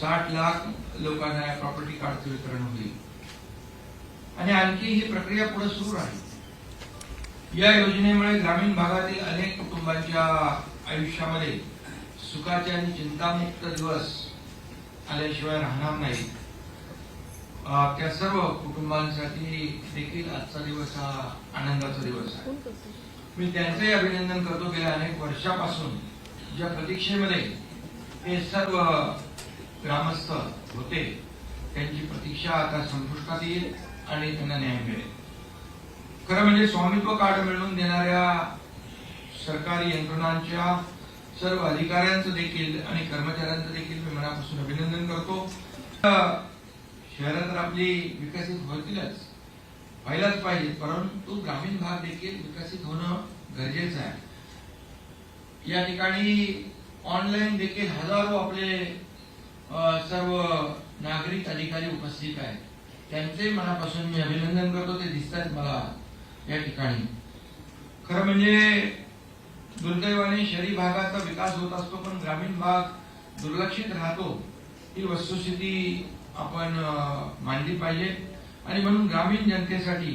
साठ लाख लोकांना या प्रॉपर्टी कार्डचं वितरण होईल आणि आणखी ही प्रक्रिया पुढे सुरू राहील. या योजनेमुळे ग्रामीण भागातील अनेक कुटुंबांच्या आयुष्यामध्ये सुखाचे आणि चिंतामुक्त दिवस आल्याशिवाय राहणार नाही त्या सर्व कुटुंबांसाठी देखील आजचा दिवस हा आनंदाचा दिवस आहे. मी त्यांचंही अभिनंदन करतो. गेल्या अनेक वर्षापासून ज्या प्रतीक्षेमध्ये हे सर्व ग्रामस्थ होते त्यांची प्रतीक्षा आता संपुष्टात येईल आणि त्यांना न्याय मिळेल. खरं म्हणजे स्वामित्व कार्ड मिळवून देणाऱ्या सरकारी यंत्रणांच्या सर्व अधिकाऱ्यांचं देखील आणि कर्मचाऱ्यांचं देखील मी मनापासून अभिनंदन करतो. शहरात तर आपली विकसित होतीलच व्हायलाच पाहिजे परंतु ग्रामीण भाग देखील विकसित होणं गरजेचं आहे. या ठिकाणी ऑनलाईन देखील हजारो आपले सर्व नागरिक अधिकारी उपस्थित आहेत. त्यांचे मनापासून मी अभिनंदन करतो. ते दिसतात मला या ठिकाणी. खरं म्हणजे दुर्दैवाने शहरी भागाचा विकास होत असतो पण ग्रामीण भाग दुर्लक्षित राहतो. ही वस्तुस्थिती आपण मांडली पाहिजे. आणि म्हणून ग्रामीण जनतेसाठी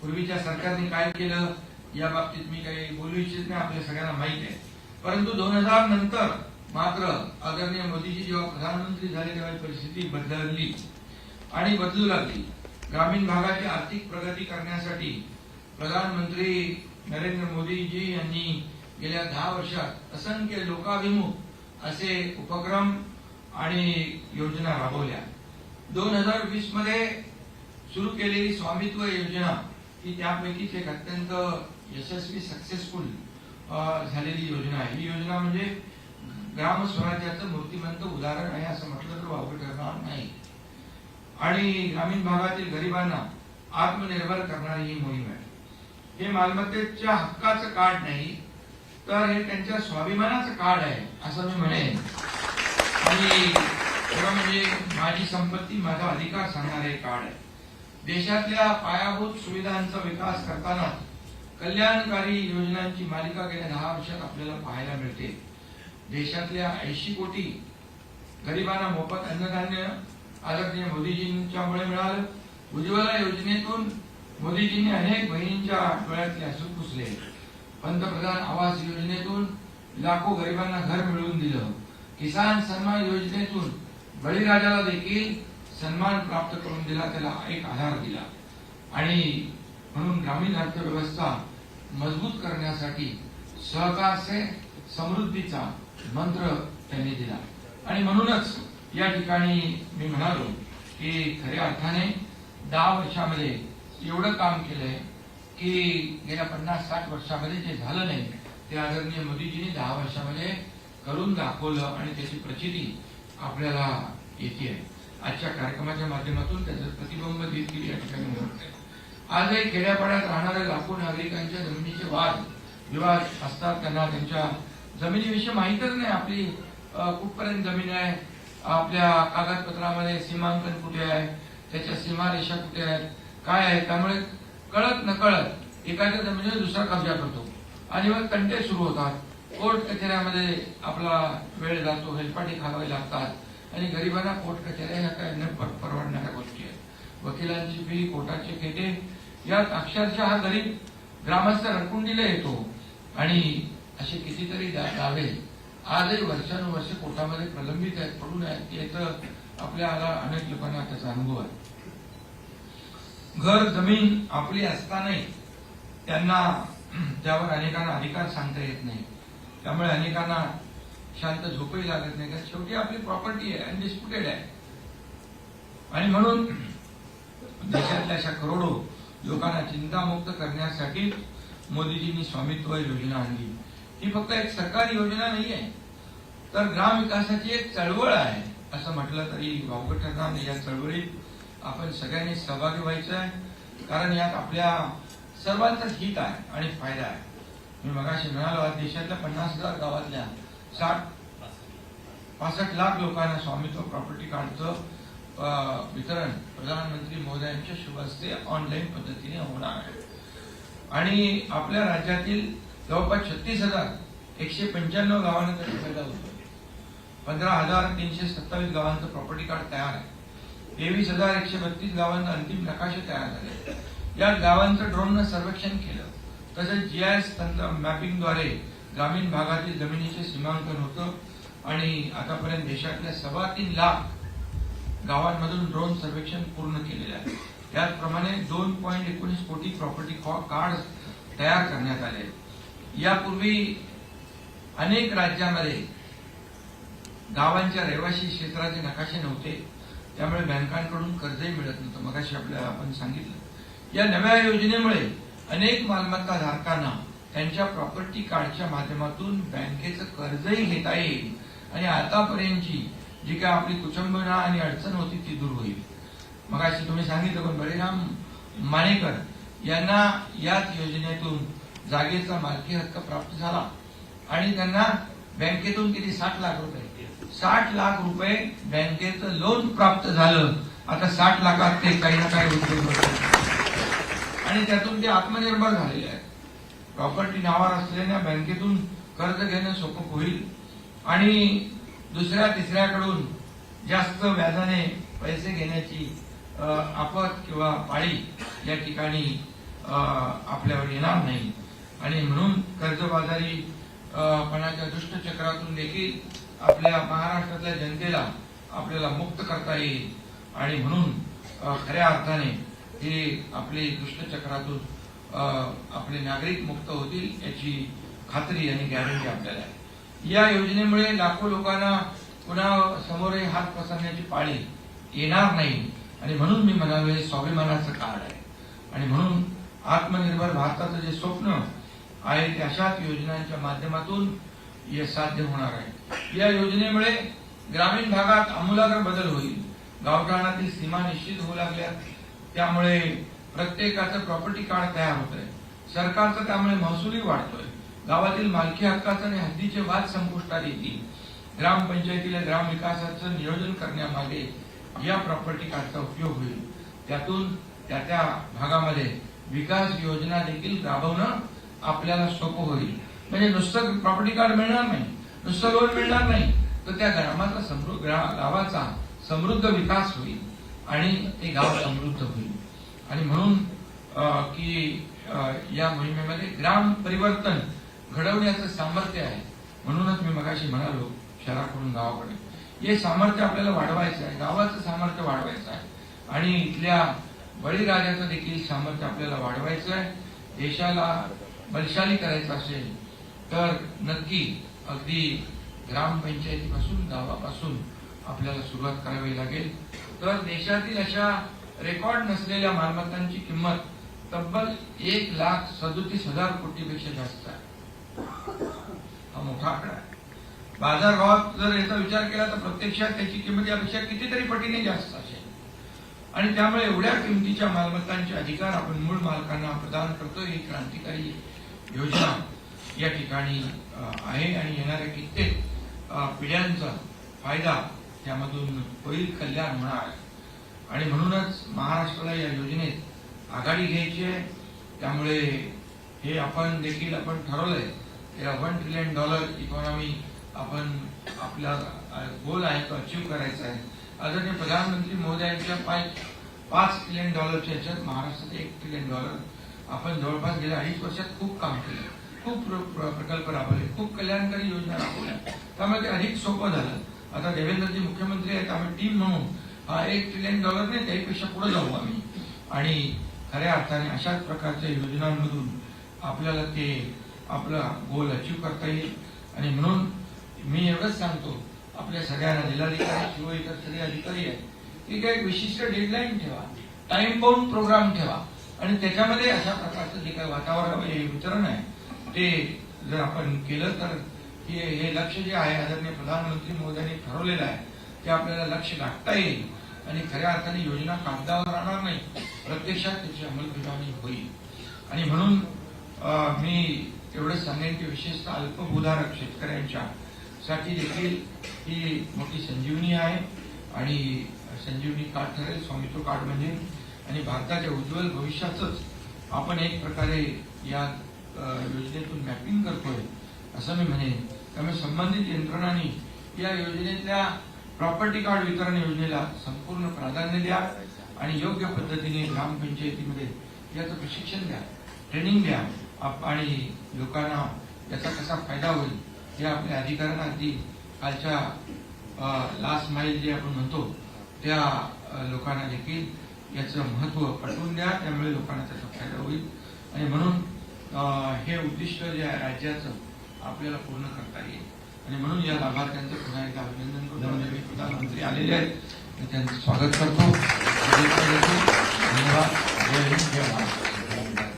पूर्वीच्या सरकारने काय केलं या बाबतीत मी काही बोलू इच्छित नाही. आपल्या सगळ्यांना माहीत आहे. परंतु दोन हजार नंतर मात्र आदरणीय मोदीजी जेव्हा प्रधानमंत्री झाले तेव्हा परिस्थिती बदलली आणि बदलू लागली. ग्रामीण भागाची आर्थिक प्रगती करण्यासाठी प्रधानमंत्री नरेंद्र मोदीजी यांनी गेल्या दहा वर्षात असंख्य लोकाभिमुख असे उपक्रम आणि योजना राबवल्या. दोन हजार वीसमध्ये सुरू केलेली स्वामित्व योजना ही त्यापैकीच एक अत्यंत यशस्वी सक्सेसफुल झालेली योजना आहे. ही योजना म्हणजे ग्राम स्वराज्याचं मूर्तिमंत उदाहरण आहे असं म्हटलं तर वापर ठरणार नाही. आणि ग्रामीण भागातील गरिबांना आत्मनिर्भर करणारी ही मोहीम आहे. हे मालमत्तेच्या हक्काचं कार्ड नाही तर हे त्यांच्या स्वाभिमानाचं कार्ड आहे असं मी म्हणेन. आणि खरं म्हणजे माझी संपत्ती माझा अधिकार सांगणारे कार्ड आहे. देशातल्या पायाभूत सुविधांचा विकास करताना कल्याणकारी योजनांची मालिका गेल्या दहा वर्षात आपल्याला पाहायला मिळते. देशातल्या ऐंशी कोटी गरिबांना मोफत अन्नधान्य आदरणीय मोदीजींच्यामुळे मिळालं. उज्ज्वला योजनेतून मोदीजींनी अनेक बहिणींच्या डोळ्यातले असून पुसले. पंतप्रधान आवास योजनेतून लाखो गरिबांना घर मिळवून दिलं. किसान सन्मान योजनेतून बळीराजाला देखील सन्मान प्राप्त करून दिला त्याला एक आधार दिला. आणि म्हणून ग्रामीण अर्थव्यवस्था मजबूत करण्यासाठी सहकार से समृद्धीचा मंत्र त्यांनी दिला. आणि म्हणूनच या ठिकाणी मी म्हणालो की खऱ्या अर्थाने दहा वर्षामध्ये एवढं काम केलंय की गेल्या पन्नास साठ वर्षामध्ये जे झालं नाही ते आदरणीय मोदीजींनी दहा वर्षामध्ये करून दाखवलं आणि त्याची प्रचिती आपल्याला येते आजच्या कार्यक्रमाच्या माध्यमातून त्याचं प्रतिबिंब देखील या ठिकाणी होत आजही खेड्यापाड्यात राहणाऱ्या लाखो नागरिकांच्या जमिनीचे वाद विवाद असतात त्यांना त्यांच्या जमिनीविषयी माहीतच नाही आपली कुठपर्यंत जमीन आहे आपल्या कागदपत्रामध्ये सीमांकन कुठे आहे त्याच्या सीमारेषा कुठे आहेत काय आहे त्यामुळे कळत न कळत एखाद्या जमिनीवर दुसरा कब्जा करतो. आणि मग तंटे सुरू होतात. कोर्ट कचेऱ्यामध्ये आपला वेळ जातो हेलपाटी खावावी लागतात. आणि गरिबांना कोर्ट कचेऱ्या ह्या काय न परवडणाऱ्या गोष्टी आहेत. वकिलांची फी कोर्टाचे खेटे यात अक्षरशः हा गरीब ग्रामस्थ रडकुंडीला येतो. आणि असे कितीतरी दावे आजही वर्षानुवर्ष कोर्टामध्ये प्रलंबित आहेत पडून आहेत. याचं आपल्याला अनेक लोकांना त्याचा अनुभव आहे. घर जमीन आपली असतानाही त्यांना त्यावर अनेकांना अधिकार सांगता येत नाही. त्यामुळे अनेकांना शांत झोपही लागत नाही. कारण शेवटी आपली प्रॉपर्टी आहे अनडिस्प्युटेड आहे. आणि म्हणून देशातल्या अशा करोडो लोकांना चिंतामुक्त करण्यासाठी मोदीजींनी स्वामित्व योजना आणली. ही फक्त एक सरकारी योजना नाही आहे तर ग्राम विकासाची एक चळवळ आहे. असं म्हटलं तरी वावगं ठरणार नाही या चळवळीत आपण सगळ्यांनी सहभागी व्हायचं आहे. कारण यात आपल्या सर्वांचं हित आहे आणि फायदा आहे. मी मगाशी म्हणालो देशातल्या पन्नास हजार गावातल्या साठ पासष्ट लाख लोकांना स्वामित्व प्रॉपर्टी कार्डचं वितरण प्रधानमंत्री महोदयांच्या शुभ हस्ते ऑनलाईन पद्धतीने होणार आहे. आणि आपल्या राज्यातील जवळपास छत्तीस हजार एकशे पंच्याण्णव गावांना त्याचा फायदा होतो. पंधरा हजार तीनशे सत्तावीस गावांचं प्रॉपर्टी कार्ड तयार आहे. तेवीस हजार एकशे बत्तीस गावांना अंतिम नकाशे तयार झाले या गावांचं ड्रोननं सर्वेक्षण केलं. तसेच जीआयएस तंत्र मॅपिंगद्वारे ग्रामीण भागातील जमिनीचे सीमांकन होतं. आणि आतापर्यंत देशातल्या सव्वा तीन लाख गावांमधून ड्रोन सर्वेक्षण पूर्ण केलेले आहे. त्याचप्रमाणे दोन पॉईंट एकोणीस कोटी प्रॉपर्टी कार्ड तयार करण्यात आले यापूर्वी अनेक राज्यामध्ये गावांच्या रहिवासी क्षेत्राचे नकाशे नव्हते. त्यामुळे बँकांकडून कर्जही मिळत नव्हतं. मगाशी आपल्याला आपण सांगितलं. या नव्या योजनेमुळे अनेक मालमत्ता धारकांना त्यांच्या प्रॉपर्टी कार्डच्या माध्यमातून बँकेचं कर्जही घेता येईल आणि आतापर्यंतची जी काय आपली कुचंबना आणि अडचण होती ती दूर होईल. मग तुम्ही सांगितलं पण बळीराम मानेकर यांना याच योजनेतून जागेचा मालकी हक्क प्राप्त झाला. आणि त्यांना बँकेतून किती? साठ लाख रुपये. साठ लाख रुपये बँकेचं लोन प्राप्त झालं. आता साठ लाखात ते काही ना काही उद्योग आणि त्यातून ते आत्मनिर्भर झालेले आहेत. प्रॉपर्टी नावावर असलेल्या बँकेतून कर्ज घेणं सोपं होईल. आणि दुसऱ्या तिसऱ्याकडून जास्त व्याजाने पैसे घेण्याची आपत किंवा पाळी या ठिकाणी आपल्यावर येणार नाही. आणि म्हणून कर्जबाजारी अ, पणाच्या दुष्टचक्रातून देखील आपल्या महाराष्ट्रातल्या जनतेला आपल्याला मुक्त करता येईल. आणि म्हणून खऱ्या अर्थाने हे आपले दुष्टचक्रातून आपले नागरिक मुक्त होतील याची खात्री आणि गॅरंटी आपल्याला आहे. या योजनेमुळे लाखो लोकांना पुन्हा समोर हात पसरण्याची पाळी येणार नाही. आणि म्हणून मी म्हणालो हे स्वाभिमानाचं कार्ड आहे. आणि म्हणून आत्मनिर्भर भारताचं जे स्वप्न आहे अशाच योजनांच्या माध्यमातून हे साध्य होणार आहे. या योजनेमुळे ग्रामीण भागात आमूलाग्र बदल होईल. गावठाणातील सीमा निश्चित होऊ लागल्या. त्यामुळे प्रत्येकाचं प्रॉपर्टी कार्ड तयार होत आहे सरकारचा त्यामुळे महसूलही वाढतोय. गावातील मालकी हक्काचं आणि हद्दीचे वाद संपुष्टात येतील. ग्रामपंचायतीला ग्राम विकासाचं नियोजन करण्यामागे या प्रॉपर्टी कार्डचा उपयोग होईल. त्यातून त्या त्या भागामध्ये विकास योजना देखील राबवणं आपल्याला सोपं होईल. म्हणजे नुसतं प्रॉपर्टी कार्ड मिळणार नाही. नुसतं लोन मिळणार नाही. तर त्या ग्रामाचा समृद्ध गावाचा समृद्ध विकास होईल आणि ते गाव समृद्ध होईल. आणि म्हणून की या मोहिमेमध्ये ग्राम परिवर्तन घडवण्याचं सामर्थ्य आहे. म्हणूनच मी मगाशी म्हणालो शहराकडून गावाकडे. हे सामर्थ्य आपल्याला वाढवायचं आहे. गावाचं सामर्थ्य वाढवायचं आहे. आणि इथल्या बळीराजाचं देखील सामर्थ्य आपल्याला वाढवायचं आहे. देशाला बलशाली करायचं असेल तर नक्की अगदी ग्रामपंचायतीपासून गावापासून आपल्याला सुरुवात करावी लागेल. तर देशातील अशा रेकॉर्ड नसलेल्या मालमत्तांची किंमत तब्बल एक लाख सदोतीस हजार कोटीपेक्षा जास्त आहे. हा मोठा आकडा आहे. बाजारभावात जर याचा विचार केला तर प्रत्यक्षात त्याची किंमत यापेक्षा कितीतरी पटीने जास्त असेल. आणि त्यामुळे एवढ्या किमतीच्या मालमत्तांचे अधिकार आपण मूळ मालकांना प्रदान करतो ही क्रांतिकारी योजना या ठिकाणी आहे आणि येणाऱ्या कित्येक पिढ्यांचा फायदा त्यामधून होईल कल्याण होणार. आहे आणि म्हणूनच महाराष्ट्राला या योजनेत आघाडी घ्यायची आहे. त्यामुळे हे आपण देखील आपण ठरवलंय की वन ट्रिलियन डॉलर इकॉनॉमी आपण आपला गोल आहे तो अचीव करायचा आहे. आदरणीय प्रधानमंत्री मोदयांच्या पाच पाच ट्रिलियन डॉलरच्या ह्याच्यात महाराष्ट्रात एक ट्रिलियन डॉलर आपण जवळपास गेल्या अडीच वर्षात खूप काम केलं. खूप प्र- प्र- प्रकल्प राबवले. खूप कल्याणकारी योजना राबवल्या. त्यामुळे ते अधिक सोपं झालं. आता देवेंद्रजी मुख्यमंत्री आहेत. आम्ही टीम म्हणून हा एक ट्रिलियन डॉलर नाही त्याहीपेक्षा पुढे जाऊ आम्ही. आणि खऱ्या अर्थाने अशाच प्रकारच्या योजनांमधून आपल्याला ते आपला गोल अचीव करता येईल. आणि म्हणून मी एवढंच सांगतो आपल्या सगळ्यांना जिल्हाधिकारी किंवा इतर सगळे अधिकारी आहेत की एक विशिष्ट डेडलाईन ठेवा. टाइम बाउंड प्रोग्राम ठेवा. आणि त्याच्यामध्ये अशा प्रकारचं जे काही वातावरण वितरण आहे ते जर आपण केलं तर हे हे लक्ष जे आहे आदरणीय प्रधानमंत्री मोदयांनी ठरवलेलं आहे ते आपल्याला लक्ष गाठता येईल आणि खऱ्या अर्थाने योजना कागदावर राहणार नाही. प्रत्यक्षात त्याची अंमलबजावणी होईल. आणि म्हणून मी एवढंच सांगेन की विशेषतः अल्पभूधारक शेतकऱ्यांच्या साठी देखील ही मोठी संजीवनी आहे. आणि संजीवनी कार्ड ठरेल स्वामित्व कार्ड म्हणजे आणि भारताच्या उज्ज्वल भविष्याचंच आपण एक प्रकारे या योजनेतून मॅपिंग करतोय असं मी म्हणेन. त्यामुळे संबंधित यंत्रणांनी या योजनेतल्या प्रॉपर्टी कार्ड वितरण योजनेला संपूर्ण प्राधान्य द्या आणि योग्य पद्धतीने ग्रामपंचायतीमध्ये याचं प्रशिक्षण द्या ट्रेनिंग द्या आणि लोकांना याचा कसा फायदा होईल हे आपल्या अधिकाऱ्यांना अगदी कालच्या लास्ट माईल जे आपण म्हणतो त्या लोकांना देखील याचं महत्त्व पटवून द्या त्यामुळे लोकांना त्याचा फायदा होईल. आणि म्हणून हे उद्दिष्ट जे आहे राज्याचं आपल्याला पूर्ण करता येईल. आणि म्हणून या लाभार्थ्यांचं पुन्हा एकदा अभिनंदन करतो. आणि मी प्रधानमंत्री आलेले आहेत. मी त्यांचं स्वागत करतो. धन्यवाद. जय हिंद जय महाराष्ट्र